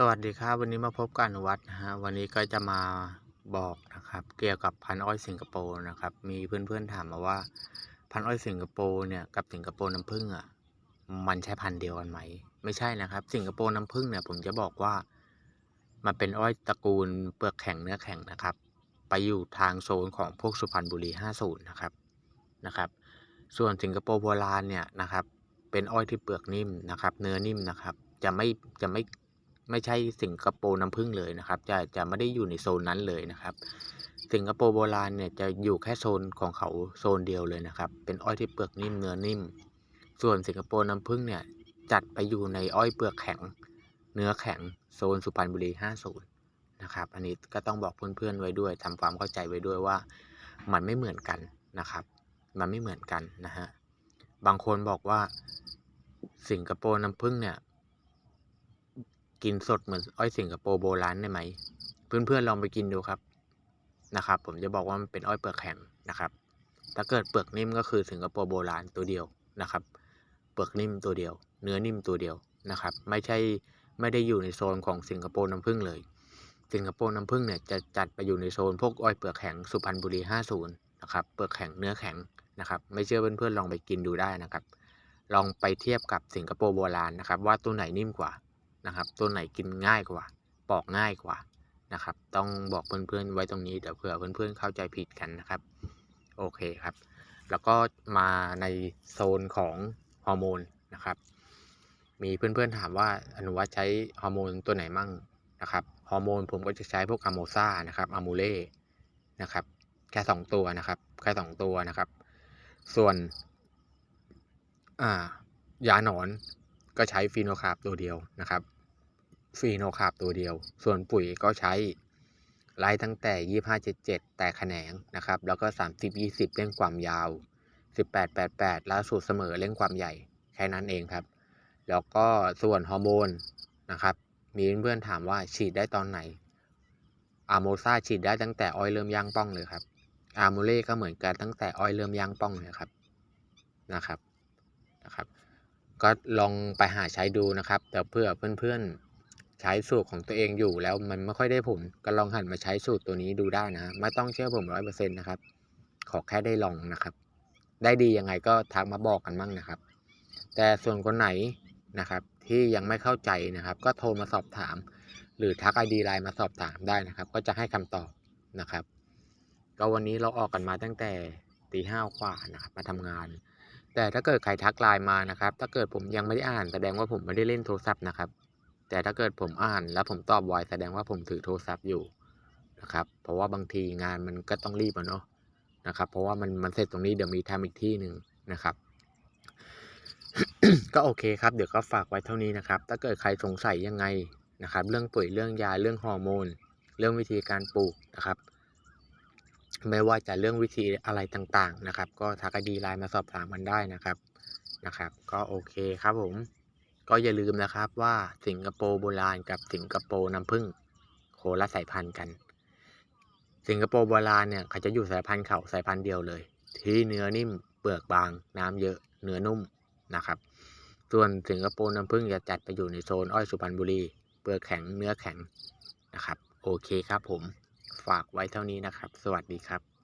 สวัสดีครับวันนี้มาพบกันวัฒน์นะฮะวันนี้ก็จะมาบอกนะครับ เกี่ยวกับพันอ้อยสิงคโปร์นะครับ มีเพื่อนๆถามมาว่า พันอ้อยสิงคโปร์เนี่ยกับสิงคโปร์น้ำผึ้งอะมันใช่พันเดียวกันไหม ไม่ใช่นะครับ สิงคโปร์น้ำผึ้งเนี่ยผมจะบอกว่า มันเป็นอ้อยตระกูลเปลือกแข็งเนื้อแข็งนะครับ ไปอยู่ทางโซนของพวกสุพรรณบุรี50นะครับนะครับ ส่วนสิงคโปร์โบราณเนี่ยนะครับ เป็นอ้อยที่เปลือกนิ่มนะครับ เนื้อนิ่มนะครับ จะไม่จะไม่ ไม่ใช่สิงคโปร์น้ำผึ้งเลยนะครับ จะจะไม่ได้อยู่ในโซนนั้นเลยนะครับ สิงคโปร์โบราณเนี่ยจะอยู่แค่โซนของเขาโซนเดียวเลยนะครับ เป็นอ้อยที่เปลือกนิ่มเนื้อนิ่ม ส่วนสิงคโปร์น้ำผึ้งเนี่ยจัดไปอยู่ในอ้อยเปลือกแข็ง เนื้อแข็งโซนสุพรรณบุรี 50 นะครับ อันนี้ก็ต้องบอกเพื่อนๆไว้ด้วยทำความเข้าใจไว้ด้วยว่า มันไม่เหมือนกันนะครับ มันไม่เหมือนกันนะฮะ บางคนบอกว่าสิงคโปร์น้ำผึ้งเนี่ย กินสดเหมือนอ้อยสิงคโปร์โบราณได้ไหม เพื่อนๆลองไปกินดูครับนะครับ ผมจะบอกว่ามันเป็นอ้อยเปลือกแข็งนะครับ ถ้าเกิดเปลือกนิ่มก็คือสิงคโปร์โบราณตัวเดียวนะครับ เปลือกนิ่มตัวเดียว เนื้อนิ่มตัวเดียวนะครับ ไม่ใช่ไม่ได้อยู่ในโซนของสิงคโปร์น้ำผึ้งเลย สิงคโปร์น้ำผึ้งเนี่ยจะจัดไปอยู่ในโซนพวกอ้อยเปลือกแข็งสุพรรณบุรี 50 นะครับ เปลือกแข็งเนื้อแข็งนะครับ ไม่เชื่อเพื่อนๆลองไปกินดูได้นะครับ ลองไปเทียบกับสิงคโปร์โบราณนะครับ ว่าตัวไหนนิ่มกว่า นะครับตัวไหนกินง่ายกว่า ปอกง่ายกว่านะครับ ต้องบอกเพื่อนๆไว้ตรงนี้เดี๋ยวเผื่อเพื่อนๆเข้าใจผิดกันนะครับ โอเคครับ แล้วก็มาในโซนของฮอร์โมนนะครับ มีเพื่อนๆถามว่าอนุวัฒน์ใช้ฮอร์โมนตัวไหนมั่งนะครับ ฮอร์โมนผมก็จะใช้พวกอะโมซ่านะครับอะมูเล่นะครับ แค่สองตัวนะครับ แค่สองตัวนะครับ ส่วนอ่ายาหนอนก็ใช้ฟีโนคาร์บตัวเดียวนะครับ ฟีโนคาร์บตัวเดียว ส่วนปุ๋ยก็ใช้ไล่ตั้งแต่ 25 77 แต่แขนงนะครับ แล้วก็ 30 20 เร่งความยาว 18 88แล้วสูตรเสมอเร่งความใหญ่ แค่นั้นเองครับ แล้วก็ส่วนฮอร์โมนนะครับ มีเพื่อนๆถามว่าฉีดได้ตอนไหนอาโมซาฉีดได้ตั้งแต่อ้อยเริ่มย่างป้องเลยครับ อาร์โมเล่ก็เหมือนกันตั้งแต่อ้อยเริ่มย่างป้องเลยครับนะครับนะครับ ก็ลองไปหาใช้ดูนะครับแต่เพื่อเพื่อนๆ ใช้สูตรของตัวเองอยู่แล้วมันไม่ค่อยได้ผลก็ลองหันมาใช้สูตรตัวนี้ดูได้นะไม่ต้องเชื่อผมร้อยเปอร์เซ็นต์นะครับ ขอแค่ได้ลองนะครับ ได้ดียังไงก็ทักมาบอกกันมั่งนะครับ แต่ส่วนคนไหนนะครับ ที่ยังไม่เข้าใจนะครับ ก็โทรมาสอบถาม หรือทักไอดีไลน์มาสอบถามได้นะครับ ก็จะให้คำตอบนะครับ ก็วันนี้เราออกกันมาตั้งแต่ตีห้ากว่านะครับมาทำงาน แต่ถ้าเกิดใครทักไลน์มานะครับ ถ้าเกิดผมยังไม่ได้อ่านแสดงว่าผมไม่ได้เล่นโทรศัพท์นะครับ แต่ถ้าเกิดผมอ่านแล้วผมตอบไวแสดงว่าผมถือโทรศัพท์อยู่นะครับ เพราะว่าบางทีงานมันก็ต้องรีบอะเนาะนะครับ เพราะว่ามันมันเสร็จตรงนี้เดี๋ยวมีทำอีกที่หนึ่งนะครับ ก็โอเคครับ เดี๋ยวก็ฝากไว้เท่านี้นะครับ ถ้าเกิดใครสงสัยยังไงนะครับ เรื่องปุ๋ยเรื่องยาเรื่องฮอร์โมน เรื่องวิธีการปลูกนะครับ ไม่ว่าจะเรื่องวิธีอะไรต่างๆนะครับ ก็ทักดีไลน์มาสอบถามกันได้นะครับนะครับ ก็โอเคครับผม ก็อย่าลืมนะครับว่าสิงคโปร์โบราณกับสิงคโปร์น้ำผึ้งโคละสายพันธุ์กัน สิงคโปร์โบราณเนี่ยเขาจะอยู่สายพันธุ์เขาสายพันธุ์เดียวเลย ที่เนื้อนิ่มเปลือกบาง น้ำเยอะเนื้อนุ่มนะครับ ส่วนสิงคโปร์น้ำผึ้งจะจัดไปอยู่ในโซนอ้อยสุพรรณบุรี เปลือกแข็งเนื้อแข็งนะครับ โอเคครับผม ฝากไว้เท่านี้นะครับ สวัสดีครับ